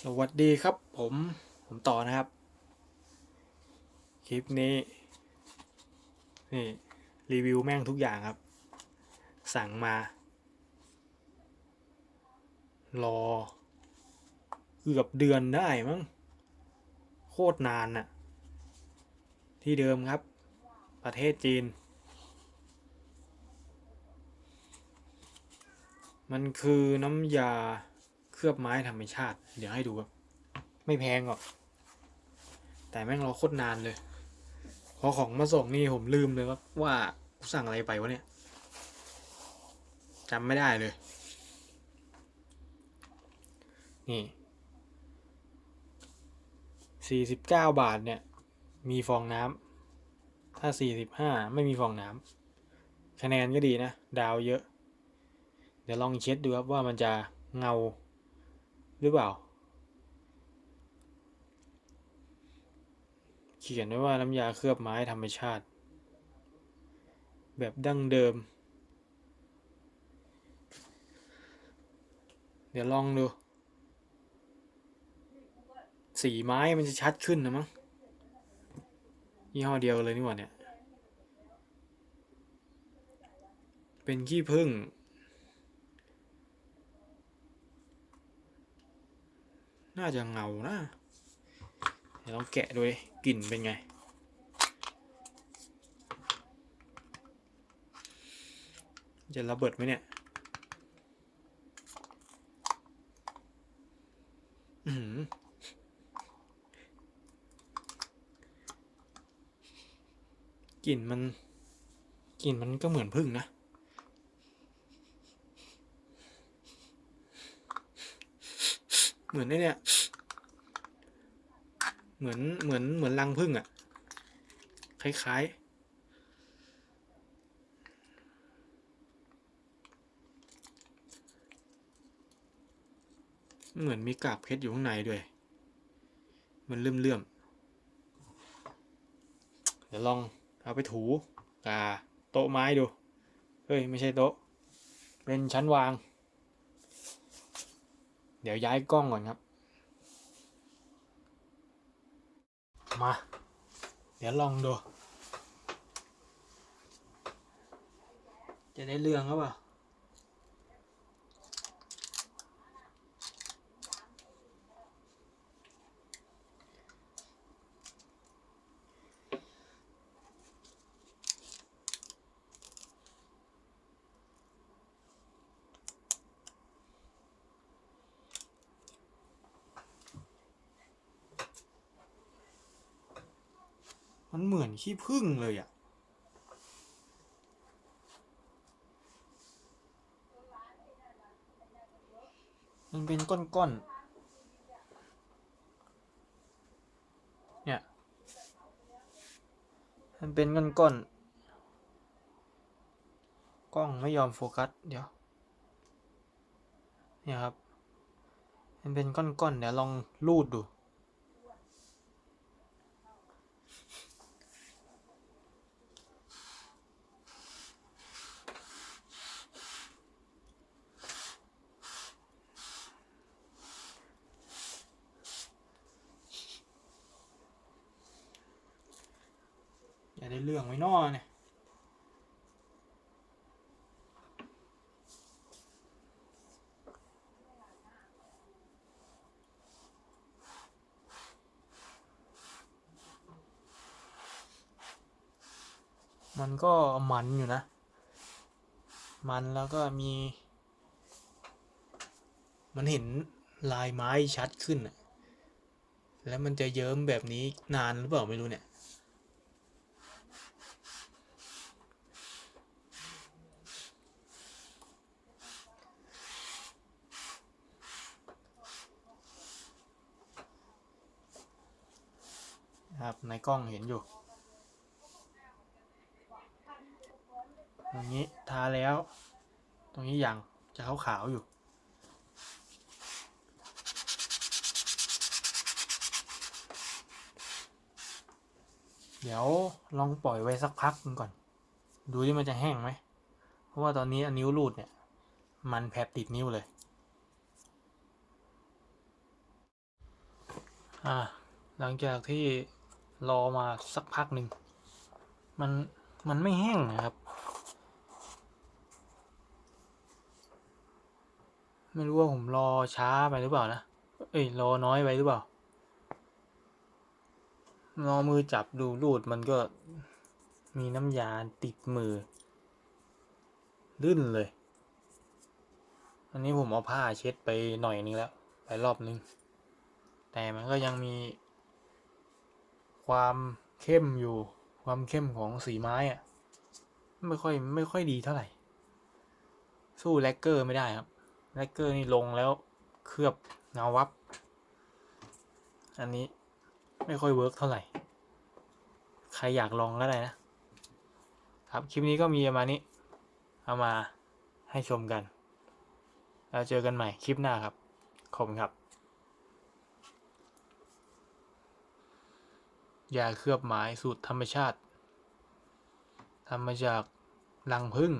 สวัสดีครับผม ผมต่อนะครับ คลิปนี้ นี่ รีวิวแม่งทุกอย่างครับ สั่งมา รอ เกือบเดือนได้มั้ง โคตรนานน่ะ ที่เดิมครับ ประเทศจีน มันคือน้ำยาเคลือบไม้ธรรมชาติ เดี๋ยวให้ดูครับ ไม่แพงหรอก แต่แม่งรอโคตรนานเลย พอของมาส่งนี่ผมลืมเลยว่าว่าสั่งอะไรไปวะเนี่ยจำไม่ได้เลย นี่สี่สิบเก้าบาทเนี่ย มีฟองน้ำถ้าสี่สิบห้าไม่มีฟองน้ำคะแนนก็ดีนะ ดาวเยอะ เดี๋ยวลองเช็ดดูครับว่ามันจะเงาหรือเปล่า เขียนไว้ว่าน้ำยาเคลือบไม้ธรรมชาติ แบบดั้งเดิม เดี๋ยวลองดู สีไม้มันจะชัดขึ้นนะมั้งยี่ห้อเดียวเลยนี่หว่าเนี่ย เป็นขี้ผึ้ง น่าจะเงานะ เดี๋ยวลองแกะดูกลิ่นเป็นไง จะระเบิดไหมเนี่ย อือหือกลิ่นมันกลิ่นมันก็เหมือนพึ่งนะ เหมือนไอ้เนี่ย เหมือนเหมือนเหมือนรังผึ้งอะคล้ายๆเหมือนมีกากเพชรอยู่ข้างในด้วย มันเลื่อมเลื่อมๆเดี๋ยวลองเอาไปถูกาโต๊ะไม้ดู เฮ้ย ไม่ใช่โต๊ะ เป็นชั้นวาง เดี๋ยวย้ายกล้องก่อนครับ มา เดี๋ยวลองดู จะได้เรื่องหรือเปล่า มันเหมือนขี้ผึ้งเลยอะ มันเป็นก้อนๆ เนี่ย มันเป็นก้อนๆ กล้องไม่ยอมโฟกัส เดี๋ยว เนี่ยครับ มันเป็นก้อนๆ เดี๋ยวลองรูดดู อย่ได้เรื่องไว้นอเนี่ยมันก็มันอยู่นะ มันแล้วก็มี มันเห็นลายไม้ชัดขึ้น แล้วมันจะเยิ้มแบบนี้นานหรือเปล่าไม่รู้เนี่ย นะครับ ในกล้องเห็นอยู่ตรงนี้ทาแล้ว ตรงนี้ยังจะขาวขาวๆอยู่ เดี๋ยวลองปล่อยไว้สักพักหนึงก่อน ดูที่มันจะแห้งไหม เพราะว่าตอนนี้อันนิ้วรูดเนี่ย มันแผลบติดนิ้วเลย อ่า หลังจากที่ รอมาสักพักหนึ่ง มัน มันไม่แห้งนะครับ ไม่รู้ว่าผมรอช้าไปหรือเปล่านะ เอ้ย รอน้อยไปหรือเปล่า รอมือจับดูรูดมันก็มีน้ำยาติดมือ ลื่นเลย อันนี้ผมเอาผ้าเช็ดไปหน่อยนึงแล้ว ไปรอบนึง แต่มันก็ยังมี ความเข้มอยู่ ความเข้มของสีไม้อะไม่ค่อยไม่ค่อยดีเท่าไหร่ สู้แลกเกอร์ไม่ได้ครับแลกเกอร์นี่ลงแล้วเคลือบเงาวับ อันนี้ไม่ค่อยเวิร์กเท่าไหร่ ใครอยากลองก็ได้นะ ครับคลิปนี้ก็มีประมาณนี้ เอามาให้ชมกัน แล้วเจอกันใหม่คลิปหน้าครับ ขอบคุณครับ ยาเคลือบไม้สูตรธรรมชาติทำมาจากรังผึ้ง